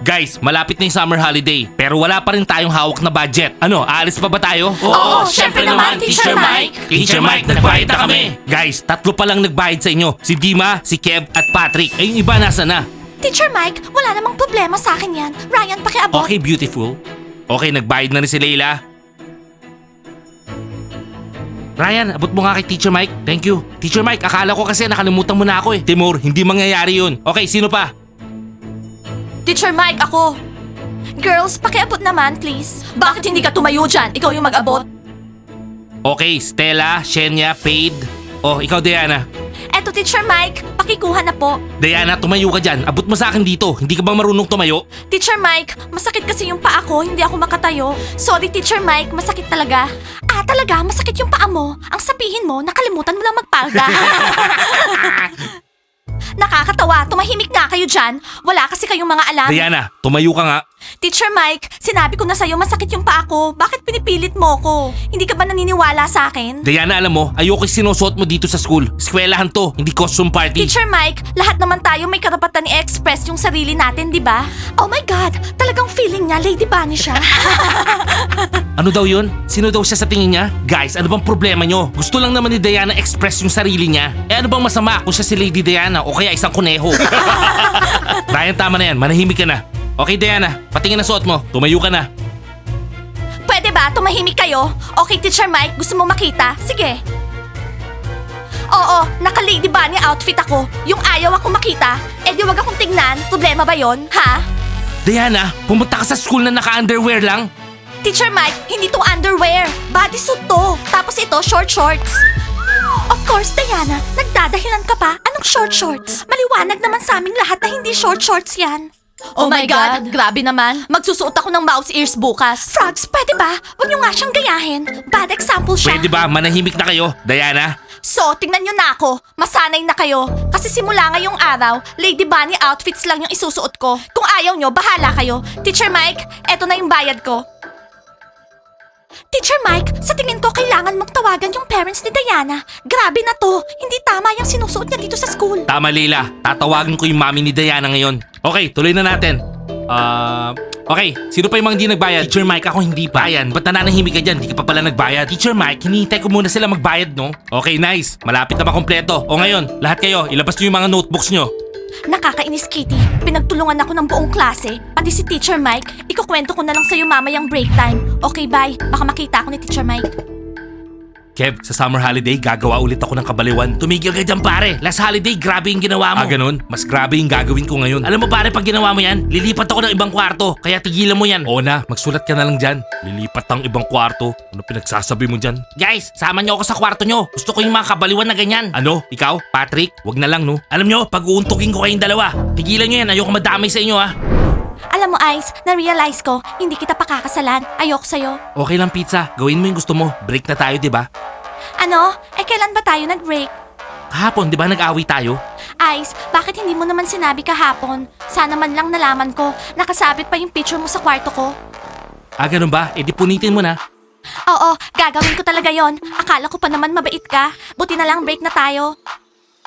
Guys, malapit na yung summer holiday, pero wala pa rin tayong hawak na budget. Ano, aalis pa ba tayo? Oo, syempre naman, Teacher Mike. Teacher Mike, nagbayad na kami. Guys, tatlo pa lang nagbayad sa inyo. Si Dima, si Kev, at Patrick. Eh, yung iba nasa na? Teacher Mike, wala namang problema sa akin yan. Ryan, pakiabot. Okay, beautiful. Okay, nagbayad na rin si Leila. Ryan, abot mo nga kay Teacher Mike. Thank you. Teacher Mike, akala ko kasi nakalimutan mo na ako eh. Timur, hindi mangyayari yun. Okay, sino pa? Teacher Mike, ako. Girls, pakiabot naman, please. Bakit hindi ka tumayo dyan? Ikaw yung mag-abot. Okay, Stella, Shenya, Paid. Oh, ikaw Diana. Eto, Teacher Mike, pakikuha na po. Diana, tumayo ka dyan. Abot mo sa akin dito. Hindi ka bang marunong tumayo? Teacher Mike, masakit kasi yung paa ko, hindi ako makatayo. Sorry, Teacher Mike, masakit talaga. Ah, talaga, masakit yung paa mo. Ang sabihin mo, nakalimutan mo lang magpalda. Nakakatawa, tumahimik nga kayo dyan. Wala kasi kayong mga alam. Diana, tumayo ka nga. Teacher Mike, sinabi ko na sa'yo masakit yung paa ko. Bakit pinipilit mo ko? Hindi ka ba naniniwala sa akin? Diana, alam mo, ayoko yung sinusuot mo dito sa school. Eskwelahan to, hindi costume party. Teacher Mike, lahat naman tayo may karapatan i-express yung sarili natin, di ba? Oh my God, talagang feeling niya Lady Bunny siya. Ano daw yun? Sino daw siya sa tingin niya? Guys, ano bang problema nyo? Gusto lang naman ni Diana express yung sarili niya. Eh ano bang masama kung siya si Lady Diana o kaya isang kuneho? Ryan, tama na yan. Manahimik ka na. Okay, Diana. Patingin na suot mo. Tumayo ka na. Pwede ba tumahimik kayo? Okay, Teacher Mike, gusto mo makita? Sige. Oo, naka-Lady Bunny outfit ako. Yung ayaw ako makita, eh di wag akong tingnan. Problema ba yon? Ha? Diana, pumunta ka sa school na naka-underwear lang? Teacher Mike, hindi to underwear. Bodysuit to. Tapos ito, short shorts. Of course, Diana. Nagdadahilan ka pa. Anong short shorts? Maliwanag naman sa aming lahat na hindi short shorts yan. Oh, my God, grabe naman. Magsusuot ako ng mouse ears bukas. Frogs, pwede ba? Huwag niyo nga siyang gayahin. Bad example siya. Pwede ba? Manahimik na kayo. Diana? So, tingnan nyo na ako. Masanay na kayo. Kasi simula ngayong araw, Lady Bunny outfits lang yung isusuot ko. Kung ayaw nyo, bahala kayo. Teacher Mike, eto na yung bayad ko. Teacher Mike, sa tingin ko kailangan mong tawagan yung parents ni Diana. Grabe na to. Hindi tama yung sinusuot niya dito sa school. Tama, Leila. Tatawagin ko yung mami ni Diana ngayon. Okay, tuloy na natin. Ah... okay, sino pa yung mga hindi nagbayad? Teacher Mike, ako hindi pa. Ayan, ba't nananahimik ka dyan? Hindi ka pa pala nagbayad. Teacher Mike, hinihintay ko muna sila magbayad, no? Okay, nice. Malapit na makompleto. O ngayon, lahat kayo, ilabas nyo yung mga notebooks nyo. Nakakainis, Kitty. Pinagtulungan ako ng buong klase. Pati si Teacher Mike, ikukwento ko na lang sa'yo mamayang break time. Okay, bye. Baka makita ako ni Teacher Mike. Kev, sa summer holiday, gagawa ulit ako ng kabaliwan. Tumigil ka dyan, pare. Last holiday, grabe yung ginawa mo. Ah, ganun? Mas grabe yung gagawin ko ngayon. Alam mo, pare, pag ginawa mo yan, lilipat ako ng ibang kwarto. Kaya tigilan mo yan. Oo na, magsulat ka na lang dyan. Lilipat ang ibang kwarto. Ano pinagsasabi mo dyan? Guys, sama niyo ako sa kwarto nyo. Gusto ko yung mga kabaliwan na ganyan. Ano? Ikaw? Patrick? Wag na lang, no? Alam nyo, pag-uuntukin ko kayong dalawa. Tigilan nyo yan. Ayoko madamay sa inyo, ha? Alam mo, Ice, na-realize ko, hindi kita pakakasalan. Ayoko sa'yo. Okay lang, pizza. Gawin mo yung gusto mo. Break na tayo, di ba? Ano? Eh, kailan ba tayo nag-break? Kahapon, di ba nag-away tayo? Ice, bakit hindi mo naman sinabi kahapon? Sana man lang nalaman ko, nakasabit pa yung picture mo sa kwarto ko. Ah, ganun ba? E di punitin mo na. Oo, gagawin ko talaga yon. Akala ko pa naman mabait ka. Buti na lang break na tayo.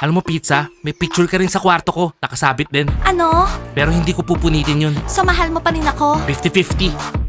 Alam mo, pizza, may picture ka rin sa kwarto ko. Nakasabit din. Ano? Pero hindi ko pupunitin yun. So mahal mo pa rin ako? 50-50.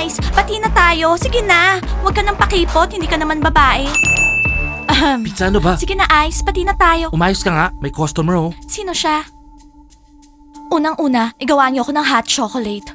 Ice, pati na tayo. Sige na. Huwag ka nang pakipot, hindi ka naman babae. Ahem. Pizza, ano ba? Sige na, Ice, pati na tayo. Umayos ka nga. May customer, oh. Sino siya? Unang-una, igawa niyo ako ng hot chocolate.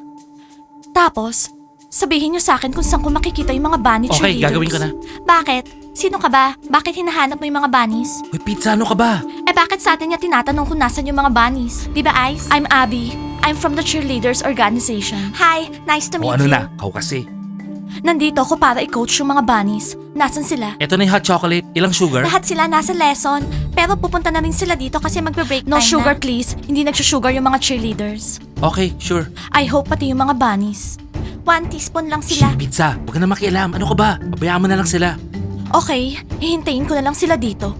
Tapos, sabihin niyo sa akin kung saan ko makikita yung mga bunny Okay, cheerleaders. gagawin ko na. Bakit? Sino ka ba? Bakit hinahanap mo yung mga bunnies? Uy, pizza, ano ka ba? Eh bakit sa atin niya tinatanong kung nasan yung mga bunnies? Di ba, Ice? I'm Abby. I'm from the cheerleaders organization. Hi, nice to meet O ano you. na, kau kasi. Nandito ako para i-coach yung mga bunnies. Nasaan sila? Ito na yung hot chocolate. Ilang sugar? Lahat sila nasa lesson. Pero pupunta na rin sila dito kasi magbe-break No time sugar na. please. Hindi nagsusugar yung mga cheerleaders. Okay, sure. I hope pati yung mga bunnies. One teaspoon lang sila. Shh, pizza, huwag ka na makialam. Ano ka ba? Pabayaan mo na lang sila. Okay, hihintayin ko na lang sila dito.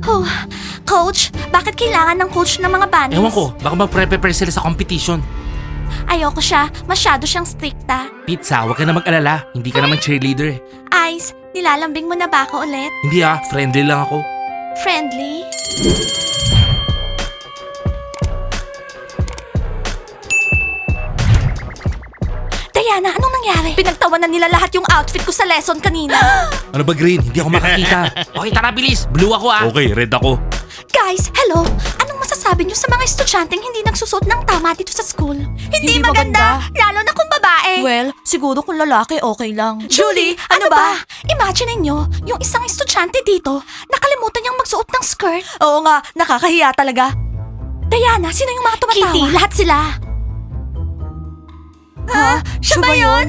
Huh. Coach, bakit kailangan ng coach ng mga bunnies? Ewan ko, baka mag-prepare sila sa competition. Ayoko siya. Masyado siyang stricta. Pizza, huwag ka na mag-alala. Hindi ka naman cheerleader eh. Ice, nilalambing mo na ba ako ulit? Hindi ah, friendly lang ako. Friendly? Diana, anong nangyari? Pinagtawanan nila lahat yung outfit ko sa lesson kanina. Ano ba Green? Hindi ako makakita. okay, tara bilis. Blue ako ah. Okay, red ako. Guys, hello! Anong masasabi niyo sa mga estudyanteng hindi nagsusot ng tama dito sa school? Hindi, maganda, lalo na kung babae. Well, siguro kung lalaki okay lang. Julie, ano, ba? Imagine niyo, yung isang estudyante dito, nakalimutan niyang magsuot ng skirt. Oo nga, nakakahiya talaga. Diana, sino yung mga tumatawa? Kitty, lahat sila. Ha? Siya ba yun?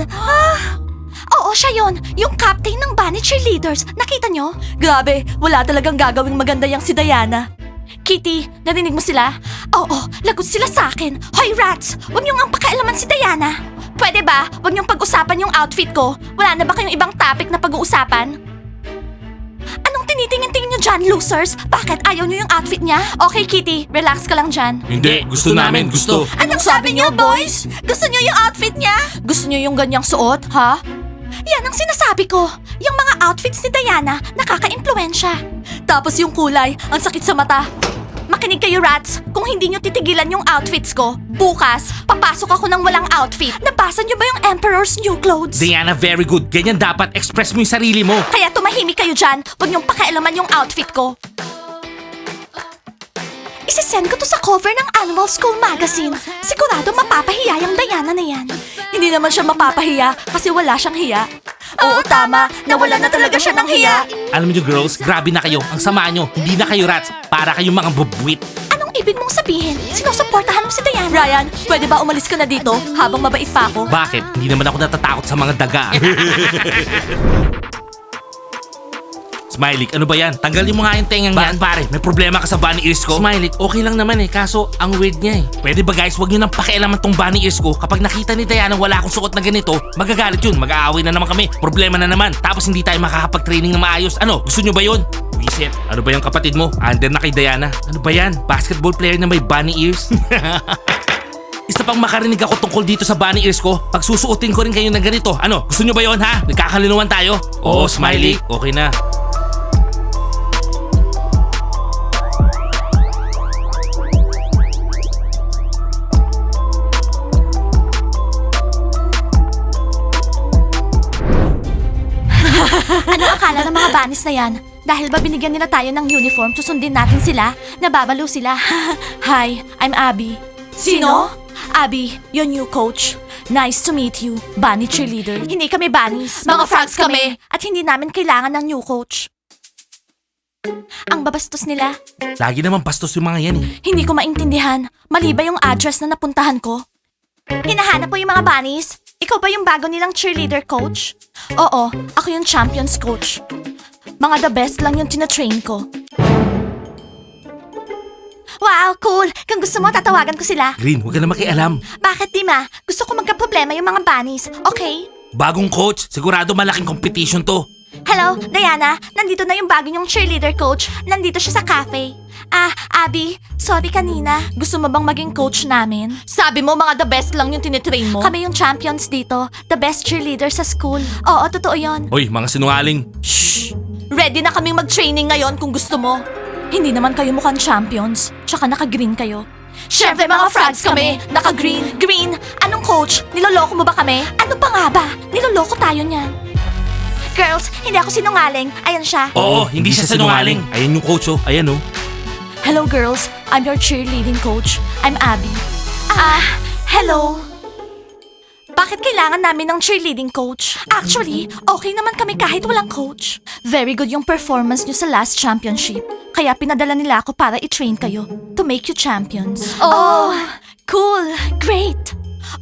Oo, siya yun. Yung captain ng Bunny Cheerleaders. Nakita niyo? Grabe, wala talagang gagawing maganda yang si Diana. Kitty, narinig mo sila? Oo, lagot sila sa akin. Hoy, rats! Huwag niyong ang pakialaman si Diana. Pwede ba? Huwag niyong pag-usapan yung outfit ko. Wala na ba kayong ibang topic na pag-uusapan? Anong tinitingin-tingin niyo dyan, losers? Bakit ayaw niyo yung outfit niya? Okay, Kitty, relax ka lang dyan. Hindi, gusto, namin, gusto. Anong sabi niyo, boys? Gusto niyo yung outfit niya? Gusto niyo yung ganyang suot, ha? Yan ang sinasabi ko. Yung mga outfits ni Diana, nakaka-impluensya. Tapos yung kulay, ang sakit sa mata. Makinig kayo, rats. Kung hindi nyo titigilan yung outfits ko, bukas, papasok ako ng walang outfit. Nabasa nyo ba yung Emperor's New Clothes? Diana, very good. Ganyan dapat. Express mo yung sarili mo. Kaya tumahimik kayo dyan. Huwag niyong pakialaman yung outfit ko. Isisend ko to sa cover ng Annual School Magazine. Sigurado mapapahiya yung Diana na yan. Hindi naman siya mapapahiya kasi wala siyang hiya. Oo, tama. Nawala na talaga siya ng hiya. Alam niyo girls, grabe na kayo. Ang sama niyo. Hindi na kayo rats. Para kayong mga bubwit. Anong ibig mong sabihin? Sinusuportahan mo si Diana? Ryan, pwede ba umalis ka na dito habang mabait pa ako? Bakit? Hindi naman ako natatakot sa mga daga. Smiley, ano ba yan? Tanggalin mo nga yung tengang yan. pare? May problema ka sa bunny ears ko? Smiley, okay lang naman eh. Kaso, ang weird niya eh. Pwede ba guys, wag niyo nang pakialaman tong bunny ears ko. Kapag nakita ni Diana wala akong suot na ganito, magagalit yun. Mag-aaway na naman kami. Problema na naman. Tapos hindi tayo makakapag-training na maayos. Ano? Gusto niyo ba yun? Wisit, ano ba yung kapatid mo? Under na kay Diana. Ano ba yan? Basketball player na may bunny ears? Isa pang makarinig ako tungkol dito sa bunny ears ko. Pag susuotin ko rin kayo ng ganito. Ano? Gusto nyo ba yon ha? Nagkakalinuan tayo? Oo, Smiley. Okay na. Banis na yan? Dahil ba binigyan nila tayo ng uniform, susundin natin sila? Nababalo sila. Hi, I'm Abby. Sino? Abby, your new coach. Nice to meet you, Bunny cheerleader. Hindi kami banis. Mga frogs kami. At hindi namin kailangan ng new coach. Ang babastos nila. Lagi naman pastos yung mga yan eh. Hindi ko maintindihan. Mali ba yung address na napuntahan ko? Hinahanap mo yung mga bunnies? Ikaw ba yung bago nilang cheerleader coach? Oo, ako yung champions coach. Mga the best lang yung tina-train ko. Wow, cool! Kung gusto mo, tatawagan ko sila. Green, huwag ka na makialam. Bakit, Dima? Gusto ko magka-problema yung mga bunnies, okay? Bagong coach, sigurado malaking competition to. Hello, Diana. Nandito na yung bago niyong cheerleader coach. Nandito siya sa cafe. Ah, Abby, sorry kanina. Gusto mo bang maging coach namin? Sabi mo mga the best lang yung tinitrain mo. Kami yung champions dito. The best cheerleader sa school. Oo, totoo yon. Hoy, mga sinungaling. Shh! Ready na kaming mag-training ngayon kung gusto mo. Hindi naman kayo mukhang champions. Tsaka naka-green kayo. Siyempre, mga frogs kami. Naka-green. Green, anong coach? Niloloko mo ba kami? Ano pa nga ba? Niloloko tayo niyan. Girls, hindi ako sinungaling. Ayan siya. Oo, hindi siya sinungaling. Ayan yung coach oh. Ayan oh. Hello girls, I'm your cheerleading coach. I'm Abby. Ah, hello. Bakit kailangan namin ng cheerleading coach? Actually, okay naman kami kahit walang coach. Very good yung performance nyo sa last championship. Kaya pinadala nila ako para i-train kayo to make you champions. Oh, cool. Great.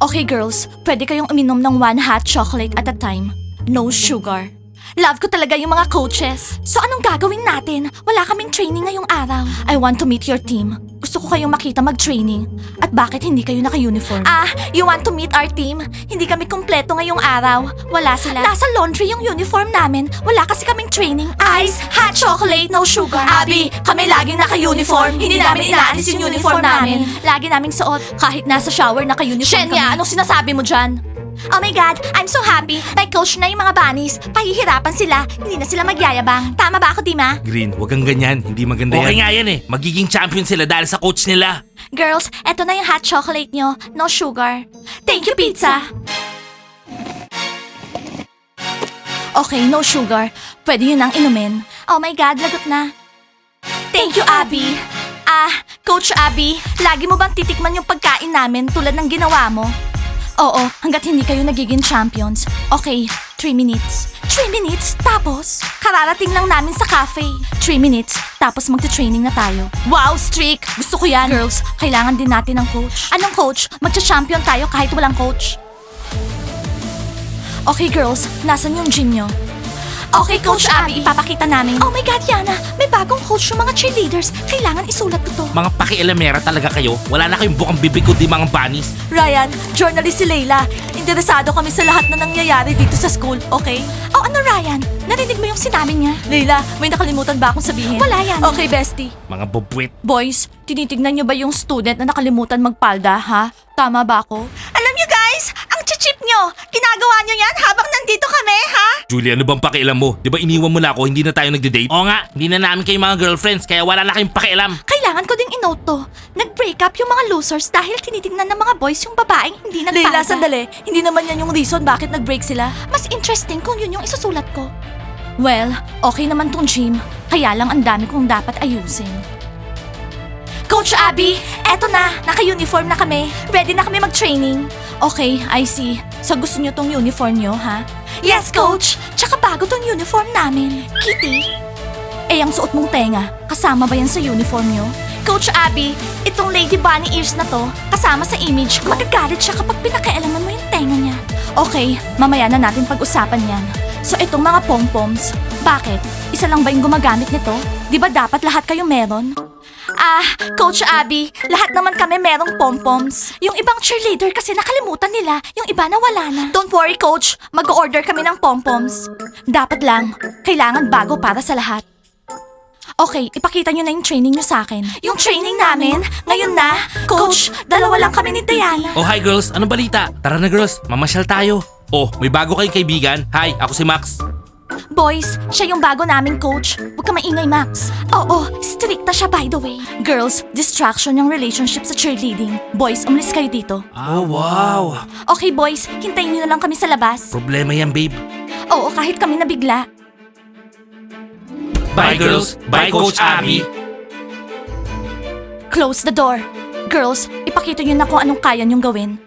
Okay girls, pwede kayong uminom ng one hot chocolate at a time. No sugar. Love ko talaga yung mga coaches. So anong gagawin natin? Wala kaming training ngayong araw. I want to meet your team. Gusto ko kayong makita mag-training. At bakit hindi kayo naka-uniform? Ah, you want to meet our team? Hindi kami kumpleto ngayong araw. Wala sila. Nasa laundry yung uniform namin. Wala kasi kaming training. Ice, hot chocolate, no sugar. Abby, kami laging naka-uniform. Hindi namin inaalis yung uniform namin. Lagi naming suot. Kahit nasa shower, naka-uniform Shenya, kami. anong sinasabi mo dyan? Oh my God, I'm so happy. May coach na yung mga bunnies. Pahihirapan sila. Hindi na sila magyayabang. Tama ba ako, Dima? Green, huwag kang ganyan. Hindi maganda Okay yan. nga yan eh. Magiging champion sila dahil sa coach nila. Girls, eto na yung hot chocolate nyo. No sugar. Thank you, pizza. Okay, no sugar. Pwede yun ang inumin. Oh my God, lagot na. Thank you, Abby. Ah, Coach Abby, lagi mo bang titikman yung pagkain namin tulad ng ginawa mo? Oo, hanggat hindi kayo nagiging champions. Okay, 3 minutes. 3 minutes? Tapos? Kararating lang namin sa cafe. 3 minutes, tapos magta-training na tayo. Wow, streak! Gusto ko yan. Girls, kailangan din natin ng coach. Anong coach? Magcha-champion tayo kahit walang coach. Okay, girls, nasan yung gym nyo? Okay, Coach Abby, ipapakita namin. Oh my God, Yana, may bagong coach yung mga cheerleaders. Kailangan isulat ko to. Mga pakialamera talaga kayo. Wala na kayong bukang bibig kundi mga banis. Ryan, journalist si Layla. Interesado kami sa lahat na nangyayari dito sa school, okay? Oh, ano Ryan? Narinig mo yung sinabi niya? Layla, may nakalimutan ba akong sabihin? Wala yan. Okay, bestie. Mga bubwit. Boys, tinitignan niyo ba yung student na nakalimutan magpalda, ha? Tama ba ako? Chichip niyo, ginagawa niyo yan habang nandito kami, ha? Julie, ano bang pakialam mo? Di ba iniwan mo na ako, hindi na tayo nagde-date? Oo nga, hindi na namin kayo mga girlfriends, kaya wala na kayong pakialam. Kailangan ko ding inote to. Nag-break up yung mga losers dahil tinitingnan ng mga boys yung babaeng hindi nagpalda. Layla, sandali. Hindi naman yan yung reason bakit nag-break sila. Mas interesting kung yun yung isusulat ko. Well, okay naman tong gym. Kaya lang ang dami kong dapat ayusin. Coach Abby, eto na, naka-uniform na kami. Ready na kami mag-training. Okay, I see. So gusto niyo tong uniform niyo, ha? Yes, Coach! Tsaka bago tong uniform namin. Kitty? Eh, ang suot mong tenga, kasama ba yan sa uniform niyo? Coach Abby, itong Lady Bunny ears na to, kasama sa image ko. Magagalit siya kapag pinakailaman mo yung tenga niya. Okay, mamaya na natin pag-usapan yan. So itong mga pom-poms, bakit? Isa lang ba yung gumagamit nito? Di ba dapat lahat kayo meron? Ah, Coach Abby, lahat naman kami merong pom-poms. Yung ibang cheerleader kasi nakalimutan nila, yung iba na wala na. Don't worry, Coach. Mag-order kami ng pom-poms. Dapat lang, kailangan bago para sa lahat. Okay, ipakita nyo na yung training nyo sa akin. Yung training namin, ngayon na. Coach, dalawa lang kami ni Diana. Oh, hi girls, ano balita? Tara na girls, mamasyal tayo. Oh, may bago kayong kaibigan. Hi, ako si Max. Boys, siya yung bago naming coach. Huwag ka maingay, Max. Oo, stricta siya by the way. Girls, distraction yung relationship sa cheerleading. Boys, umalis kayo dito. Oh, wow. Okay, boys, hintayin niyo na lang kami sa labas. Problema yan, babe. Oo, kahit kami nabigla. Bye girls, bye Coach Abby. Close the door. Girls, ipakita nyo na kung anong kaya nyong gawin.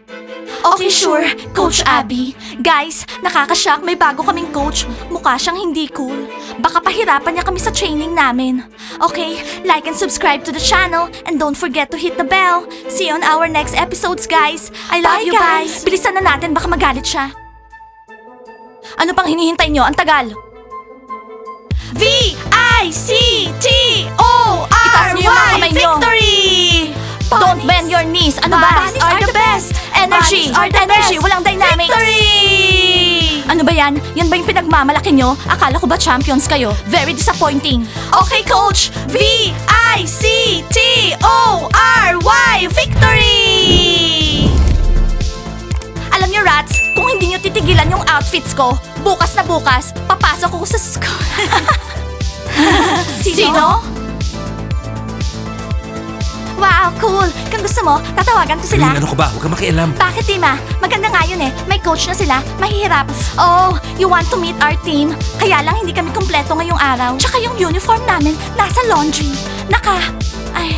Okay, sure, Coach Abby. Guys, nakakashock, may bago kaming coach. Mukha siyang hindi cool. Baka pahirapan niya kami sa training namin. Okay, like and subscribe to the channel and don't forget to hit the bell. See you on our next episodes, guys. I love Bye, you guys. guys. Bilisan na natin, baka magalit siya. Ano pang hinihintay nyo? Ang tagal! V-I-C-T-O-R-Y Itaas niyo yung mga kamay niyo. Victory! Don't bend your knees! Ano ba? Bunnies are the best! Energy! The Energy! Walang dynamics! Victory! Ano ba yan? Yan ba yung pinagmamalaki nyo? Akala ko ba champions kayo? Very disappointing. Okay, Coach! V-I-C-T-O-R-Y Victory! Alam niyo, Rats, kung hindi niyo titigilan yung outfits ko, bukas na bukas, papasok ako sa school. Sino? Wow, cool! Kung gusto mo, tatawagan ko sila. Julie, ano ka ba? Huwag ka makialam. Bakit, Tima? Maganda nga yun eh. May coach na sila. Mahirap. Oh, you want to meet our team? Kaya lang hindi kami kompleto ngayong araw. Tsaka yung uniform namin nasa laundry. Naka... Ay,